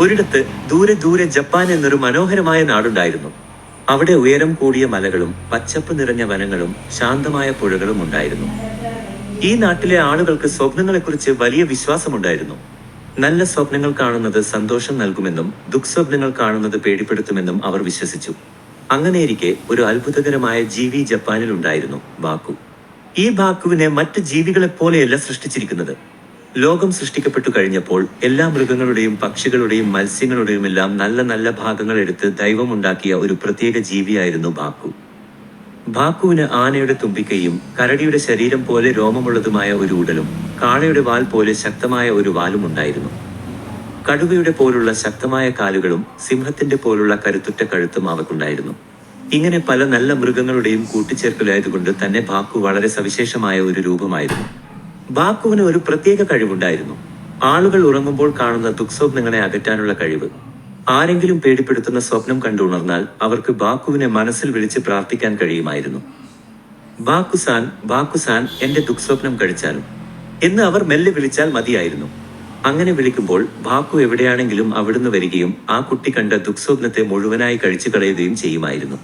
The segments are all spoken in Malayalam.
ഒരിടത്ത് ദൂരെ ദൂരെ ജപ്പാൻ എന്നൊരു മനോഹരമായ നാടുണ്ടായിരുന്നു. അവിടെ ഉയരം കൂടിയ മലകളും പച്ചപ്പ് നിറഞ്ഞ വനങ്ങളും ശാന്തമായ പുഴകളും ഉണ്ടായിരുന്നു. ഈ നാട്ടിലെ ആളുകൾക്ക് സ്വപ്നങ്ങളെക്കുറിച്ച് വലിയ വിശ്വാസമുണ്ടായിരുന്നു. നല്ല സ്വപ്നങ്ങൾ കാണുന്നത് സന്തോഷം നൽകുമെന്നും ദുഃസ്വപ്നങ്ങൾ കാണുന്നത് പേടിപ്പെടുത്തുമെന്നും അവർ വിശ്വസിച്ചു. അങ്ങനെയിരിക്കെ ഒരു അത്ഭുതകരമായ ജീവി ജപ്പാനിൽ ഉണ്ടായിരുന്നു ബാക്കു. ഈ ബാക്കുവിനെ മറ്റ് ജീവികളെ പോലെയല്ല സൃഷ്ടിച്ചിരിക്കുന്നത്. ലോകം സൃഷ്ടിക്കപ്പെട്ടു കഴിഞ്ഞപ്പോൾ എല്ലാ മൃഗങ്ങളുടെയും പക്ഷികളുടെയും മത്സ്യങ്ങളുടെയും എല്ലാം നല്ല നല്ല ഭാഗങ്ങൾ എടുത്ത് ദൈവമുണ്ടാക്കിയ ഒരു പ്രത്യേക ജീവിയായിരുന്നു ബാക്കു. ബാക്കുവിന് ആനയുടെ തുമ്പിക്കയും കരടിയുടെ ശരീരം പോലെ രോമമുള്ളതുമായ ഒരു ഉടലും കാളയുടെ വാൽ പോലെ ശക്തമായ ഒരു വാലും ഉണ്ടായിരുന്നു. കടുവയുടെ പോലുള്ള ശക്തമായ കാലുകളും സിംഹത്തിന്റെ പോലുള്ള കരുത്തുറ്റ കഴുത്തും അവക്കുണ്ടായിരുന്നു. ഇങ്ങനെ പല നല്ല മൃഗങ്ങളുടെയും കൂട്ടിച്ചേർക്കലായതുകൊണ്ട് തന്നെ ബാക്കു വളരെ സവിശേഷമായ ഒരു രൂപമായിരുന്നു. ബാക്കുവിന് ഒരു പ്രത്യേക കഴിവുണ്ടായിരുന്നു. ആളുകൾ ഉറങ്ങുമ്പോൾ കാണുന്ന ദുഃസ്വപ്നങ്ങളെ അകറ്റാനുള്ള കഴിവ്. ആരെങ്കിലും പേടിപ്പെടുത്തുന്ന സ്വപ്നം കണ്ടുണർന്നാൽ അവർക്ക് ബാക്കുവിനെ മനസ്സിൽ വിളിച്ച് പ്രാർത്ഥിക്കാൻ കഴിയുമായിരുന്നു. ബാക്കുസാൻ ബാക്കുസാൻ എന്റെ ദുഃസ്വപ്നം കഴിച്ചാലും എന്ന് അവർ മെല്ലെ വിളിച്ചാൽ മതിയായിരുന്നു. അങ്ങനെ വിളിക്കുമ്പോൾ ബാക്കു എവിടെയാണെങ്കിലും അവിടുന്ന് വരികയും ആ കുട്ടി കണ്ട ദുഃസ്വപ്നത്തെ മുഴുവനായി കഴിച്ചു കളയുകയും ചെയ്യുമായിരുന്നു.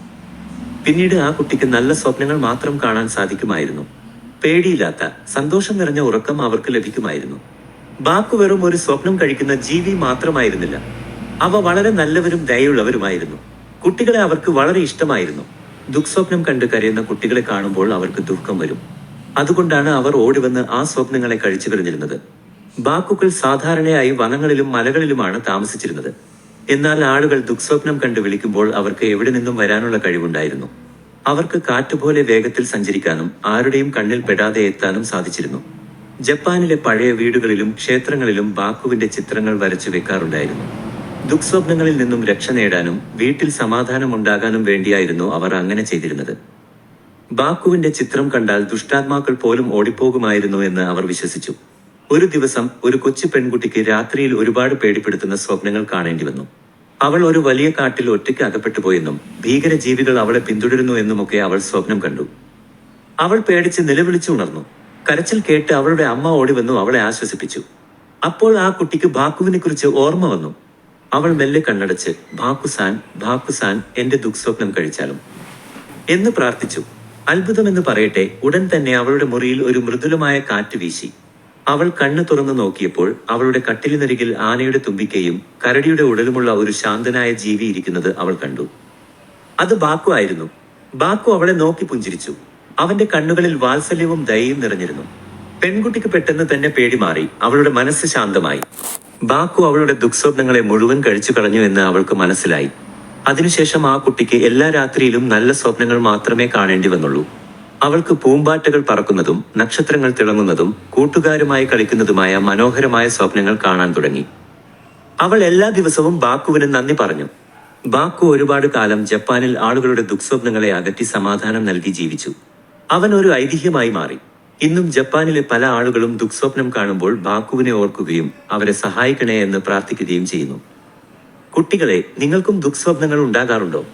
പിന്നീട് ആ കുട്ടിക്ക് നല്ല സ്വപ്നങ്ങൾ മാത്രം കാണാൻ സാധിക്കുമായിരുന്നു. പേടിയില്ലാത്ത സന്തോഷം നിറഞ്ഞ ഉറക്കം അവർക്ക് ലഭിക്കുമായിരുന്നു. ബാക്കു വെറും ഒരു സ്വപ്നം കഴിക്കുന്ന ജീവി മാത്രമായിരുന്നില്ല. അവ വളരെ നല്ലവരും ദയുള്ളവരുമായിരുന്നു കുട്ടികളെ അവർക്ക് വളരെ ഇഷ്ടമായിരുന്നു. ദുഃസ്വപ്നം കണ്ട് കരയുന്ന കുട്ടികളെ കാണുമ്പോൾ അവർക്ക് ദുഃഖം വരും. അതുകൊണ്ടാണ് അവർ ഓടിവന്ന് ആ സ്വപ്നങ്ങളെ കഴിച്ചു കളഞ്ഞിരുന്നത്. ബാക്കുകൾ സാധാരണയായി വനങ്ങളിലും മലകളിലുമാണ് താമസിച്ചിരുന്നത്. എന്നാൽ ആളുകൾ ദുഃസ്വപ്നം കണ്ട് വിളിക്കുമ്പോൾ അവർക്ക് എവിടെ നിന്നും വരാനുള്ള കഴിവുണ്ടായിരുന്നു. അവർക്ക് കാറ്റുപോലെ വേഗത്തിൽ സഞ്ചരിക്കാനും ആരുടെയും കണ്ണിൽ പെടാതെ എത്താനും സാധിച്ചിരുന്നു. ജപ്പാനിലെ പഴയ വീടുകളിലും ക്ഷേത്രങ്ങളിലും ബാക്കുവിന്റെ ചിത്രങ്ങൾ വരച്ചു വെക്കാറുണ്ടായിരുന്നു. ദുഃസ്വപ്നങ്ങളിൽ നിന്നും രക്ഷ നേടാനും വീട്ടിൽ സമാധാനം ഉണ്ടാകാനും വേണ്ടിയായിരുന്നു അവർ അങ്ങനെ ചെയ്തിരുന്നത്. ബാക്കുവിന്റെ ചിത്രം കണ്ടാൽ ദുഷ്ടാത്മാക്കൾ പോലും ഓടിപ്പോകുമായിരുന്നു എന്ന് അവർ വിശ്വസിച്ചു. ഒരു ദിവസം ഒരു കൊച്ചു പെൺകുട്ടിക്ക് രാത്രിയിൽ ഒരുപാട് പേടിപ്പെടുത്തുന്ന സ്വപ്നങ്ങൾ കാണേണ്ടി വന്നു. അവൾ ഒരു വലിയ കാട്ടിൽ ഒറ്റയ്ക്ക് അകപ്പെട്ടു പോയെന്നും ഭീകര ജീവികൾ അവളെ പിന്തുടരുന്നു എന്നുമൊക്കെ അവൾ സ്വപ്നം കണ്ടു. അവൾ പേടിച്ച് നിലവിളിച്ചു ഉണർന്നു. കരച്ചിൽ കേട്ട് അവളുടെ അമ്മ ഓടിവന്നു അവളെ ആശ്വസിപ്പിച്ചു. അപ്പോൾ ആ കുട്ടിക്ക് ബാക്കുവിനെ കുറിച്ച് ഓർമ്മ വന്നു. അവൾ മെല്ലെ കണ്ണടച്ച് ബാക്കുസാൻ ബാക്കുസാൻ എന്റെ ദുഃസ്വപ്നം കഴിച്ചാലും എന്ന് പ്രാർത്ഥിച്ചു. അത്ഭുതമെന്ന് പറയട്ടെ ഉടൻ തന്നെ അവളുടെ മുറിയിൽ ഒരു മൃദുലമായ കാറ്റ് വീശി. അവൾ കണ്ണു തുറന്നു നോക്കിയപ്പോൾ അവളുടെ കട്ടിലിനരികിൽ ആനയുടെ തുമ്പിക്കയും കരടിയുടെ ഉടലുമുള്ള ഒരു ശാന്തനായ ജീവി ഇരിക്കുന്നത് അവൾ കണ്ടു. അത് ബാക്കു ആയിരുന്നു. ബാക്കു അവളെ നോക്കി പുഞ്ചിരിച്ചു. അവന്റെ കണ്ണുകളിൽ വാത്സല്യവും ദയയും നിറഞ്ഞിരുന്നു. പെൺകുട്ടിക്ക് പെട്ടെന്ന് തന്നെ പേടി മാറി. അവളുടെ മനസ്സ് ശാന്തമായി. ബാക്കു അവളുടെ ദുഃസ്വപ്നങ്ങളെ മുഴുവൻ കഴിച്ചു കളഞ്ഞു എന്ന് അവൾക്ക് മനസ്സിലായി. അതിനുശേഷം ആ കുട്ടിക്ക് എല്ലാ രാത്രിയിലും നല്ല സ്വപ്നങ്ങൾ മാത്രമേ കാണേണ്ടി വന്നുള്ളൂ. അവൾക്ക് പൂമ്പാറ്റകൾ പറക്കുന്നതും നക്ഷത്രങ്ങൾ തിളങ്ങുന്നതും കൂട്ടുകാരുമായി കളിക്കുന്നതുമായ മനോഹരമായ സ്വപ്നങ്ങൾ കാണാൻ തുടങ്ങി. അവൾ എല്ലാ ദിവസവും ബാക്കുവിന് നന്ദി പറഞ്ഞു. ബാക്കു ഒരുപാട് കാലം ജപ്പാനിൽ ആളുകളുടെ ദുഃസ്വപ്നങ്ങളെ അകറ്റി സമാധാനം നൽകി ജീവിച്ചു. അവൻ ഒരു ഐതിഹ്യമായി മാറി. ഇന്നും ജപ്പാനിലെ പല ആളുകളും ദുഃസ്വപ്നം കാണുമ്പോൾ ബാക്കുവിനെ ഓർക്കുകയും അവരെ സഹായിക്കണേ എന്ന് പ്രാർത്ഥിക്കുകയും ചെയ്യുന്നു. കുട്ടികളെ നിങ്ങൾക്കും ദുഃസ്വപ്നങ്ങൾ ഉണ്ടാകാറുണ്ടോ?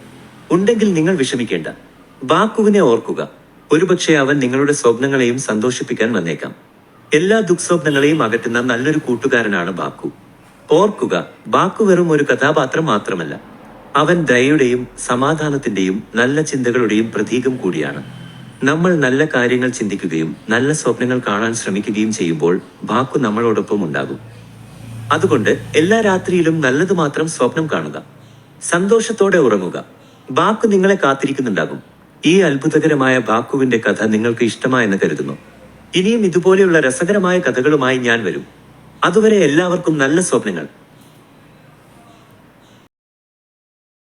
ഉണ്ടെങ്കിൽ നിങ്ങൾ വിഷമിക്കേണ്ട. ബാക്കുവിനെ ഓർക്കുക. ഒരുപക്ഷെ അവൻ നിങ്ങളുടെ സ്വപ്നങ്ങളെയും സന്തോഷിപ്പിക്കാൻ വന്നേക്കാം. എല്ലാ ദുഃസ്വപ്നങ്ങളെയും അകറ്റുന്ന നല്ലൊരു കൂട്ടുകാരനാണ് ബാക്കു. ഓർക്കുക ബാക്കു വെറും ഒരു കഥാപാത്രം മാത്രമല്ല. അവൻ ദയയുടെയും സമാധാനത്തിന്റെയും നല്ല ചിന്തകളുടെയും പ്രതീകം കൂടിയാണ്. നമ്മൾ നല്ല കാര്യങ്ങൾ ചിന്തിക്കുകയും നല്ല സ്വപ്നങ്ങൾ കാണാൻ ശ്രമിക്കുകയും ചെയ്യുമ്പോൾ ബാക്കു നമ്മളോടൊപ്പം ഉണ്ടാകും. അതുകൊണ്ട് എല്ലാ രാത്രിയിലും നല്ലത് മാത്രം സ്വപ്നം കാണുക. സന്തോഷത്തോടെ ഉറങ്ങുക. ബാക്കു നിങ്ങളെ കാത്തിരിക്കുന്നുണ്ടാകും. ഈ അത്ഭുതകരമായ ബാക്കുവിന്റെ കഥ നിങ്ങൾക്ക് ഇഷ്ടമായെന്ന് കരുതുന്നു. ഇനിയും ഇതുപോലെയുള്ള രസകരമായ കഥകളുമായി ഞാൻ വരും. അതുവരെ എല്ലാവർക്കും നല്ല സ്വപ്നങ്ങൾ.